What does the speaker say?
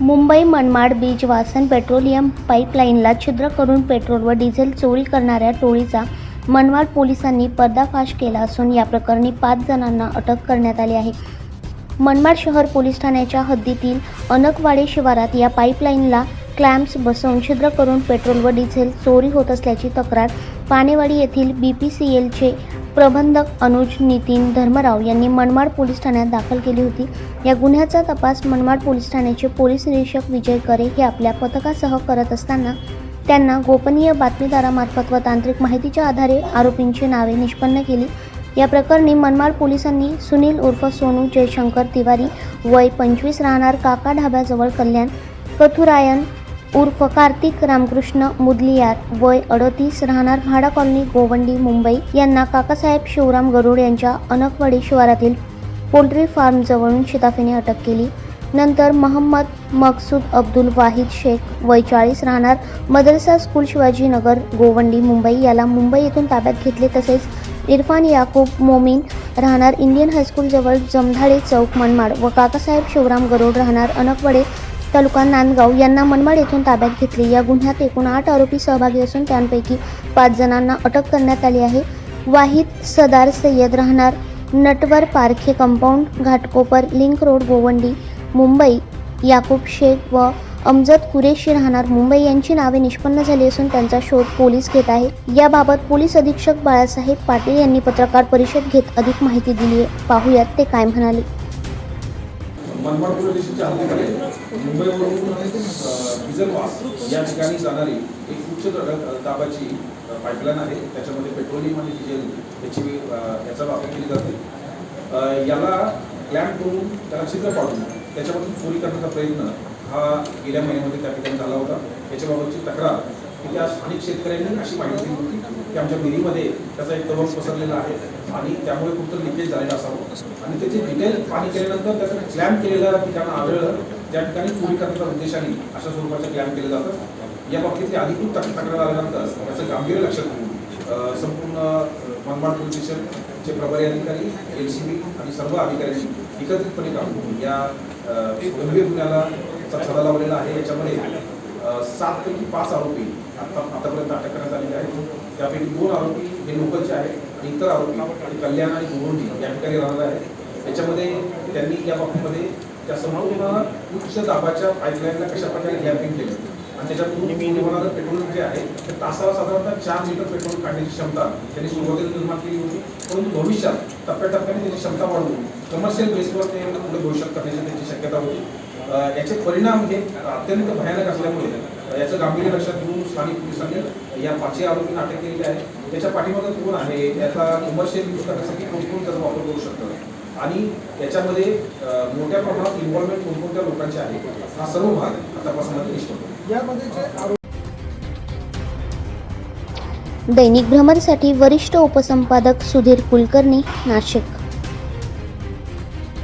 मुंबई मनमाड बीच वासन पेट्रोलियम पाईपलाईनला छिद्र करून पेट्रोल व डिझेल चोरी करणाऱ्या टोळीचा मनमाड पोलिसांनी पर्दाफाश केला असून या प्रकरणी पाच जणांना अटक करण्यात आली आहे. मनमाड शहर पोलीस ठाण्याच्या हद्दीतील अनकवाडे शिवारात या पाईपलाईनला क्लॅम्प्स बसवून छिद्र करून पेट्रोल व डिझेल चोरी होत असल्याची तक्रार पानेवाडी येथील बी पी सी एलचे प्रबंधक अनुज नितीन धर्मराव यांनी मनमाड पोलीस ठाण्यात दाखल केली होती. या गुन्ह्याचा तपास मनमाड पोलीस ठाण्याचे पोलीस निरीक्षक विजय करे हे आपल्या पथकासह करत असताना त्यांना गोपनीय बातमीदारामार्फत व तांत्रिक माहितीच्या आधारे आरोपींची नावे निष्पन्न केली. या प्रकरणी मनमाड पोलिसांनी सुनील उर्फ सोनू जयशंकर तिवारी वय पंचवीस राहणार काका ढाब्याजवळ कल्याण कथुरायन उर्फ कार्तिक रामकृष्ण मुदलियार वय अडतीस राहणार म्हाडा कॉलनी गोवंडी मुंबई यांना काकासाहेब शिवराम गरुड यांच्या अनकवाडी शिवारातील पोल्ट्री फार्म जवळून शिताफीने अटक केली. नंतर महम्मद मकसूद अब्दुल वाहिद शेख वय चाळीस राहणार मदरसा स्कूल शिवाजीनगर गोवंडी मुंबई याला मुंबई येथून ताब्यात घेतले. तसेच इरफान याकूब मोमीन राहणार इंडियन हायस्कूलजवळ जमधाडे चौक मनमाड व काकासाहेब शिवराम गरुड राहणार अनकवडे तालुका नांदगाव यांना मनमाड येथून ताब्यात घेतले. या गुन्ह्यात एकूण आठ आरोपी सहभागी असून त्यांपैकी पाच जणांना अटक करण्यात आली आहे. वाहिद सदार सय्यद राहणार Natwar Parkhe compound Ghatkopar link road Govandi Mumbai Yakub Shaikh व अमजद कुरेशी राहणार. मुंबई यांची नावे निष्पन्न झाली असून त्यांचा शोध पोलीस घेत आहे. याबाबत पोलीस अधीक्षक बाळासाहेब पाटील यांनी पत्रकार परिषद घेत अधिक माहिती दिली आहे पाहूयात ते काय म्हणाले. मनमाड प्रदेशाच्या हद्दीकडे मुंबईवरून अ, या ठिकाणी जाणारी एक उच्च दाबाची पाईपलाईन आहे. त्याच्यामध्ये पेट्रोलियम आणि डिझेल याची याचा वापर केली जाते. याला क्लॅम्प करून त्याला छिद्र पाडून त्याच्यापासून चोरी करण्याचा प्रयत्न हा गेल्या महिन्यामध्ये त्या ठिकाणी झाला होता. याच्याबाबतची तक्रार की त्या स्थानिक शेतकऱ्यांनी अशी माहिती दिली होती की आमच्या विहिरीमध्ये त्याचा एक कवर पसरलेला आहे आणि त्यामुळे कुठं लिकेज झालेलं असावं. आणि त्याचे डिटेल पाणी केल्यानंतर त्याचं क्लॅम केलेलं ठिकाणं आढळलं त्या ठिकाणी चोरी करण्याच्या उद्देशाने अशा स्वरूपाचं क्लॅम केलं जातं या बाबतीतली अधिकृत तक्रार आल्यानंतर त्याचं गांभीर्य लक्षात घेऊन संपूर्ण मनमाड पोलीस स्टेशनचे प्रभारी अधिकारी एल सी बी आणि सर्व अधिकाऱ्यांनी एकत्रितपणे काम करून या गंभीर गुन्ह्यालाचा छडा लावलेला आहे. याच्यामध्ये सातपैकी पाच आरोपी आता आतापर्यंत अटक करण्यात आलेले आहेत. त्यापैकी दोन आरोपी हे लोकलचे आहेत आणि इतर आरोपी आणि कल्याण आणि गोवंडी या ठिकाणी राहणार आहेत. त्याच्यामध्ये त्यांनी या बाबतीमध्ये त्या संपूर्ण उच्च दाबाच्या पाईपलाईनला कशा प्रकारे ग्लॅपिंग केलं? आणि त्याच्यातून तुम्हाला पेट्रोल जे आहे ते तासाला साधारणतः चार लिटर पेट्रोल काढण्याची क्षमता त्यांनी सुरुवातीला निर्माण केली होती. परंतु भविष्यात टप्प्याटप्प्याने त्याची क्षमता वाढवून कमर्शियल बेसवर ते पुढे भविष्यात करण्याची त्यांची शक्यता होती. याचे परिणाम हे अत्यंत भयानक असल्यामुळे याचं गांभीर्य लक्षात घेऊन स्थानिक पोलिसांनी या पाचही आरोपींना अटक केलेली आहे त्याच्या पाठीमागे कोण आहे याचा कमर्शियल यूज करण्यासाठी कोण त्याचा वापर करू शकतं? आणि याच्यामध्ये मोठ्या प्रमाणात इन्व्हॉल्वमेंट कोणकोणत्या लोकांचे आहे हा सर्व भाग तपासामध्ये निष्पन्न यामध्ये जे आरोप दैनिक भ्रमरसाठी वरिष्ठ उपसंपादक सुधीर कुलकर्णी नाशिक.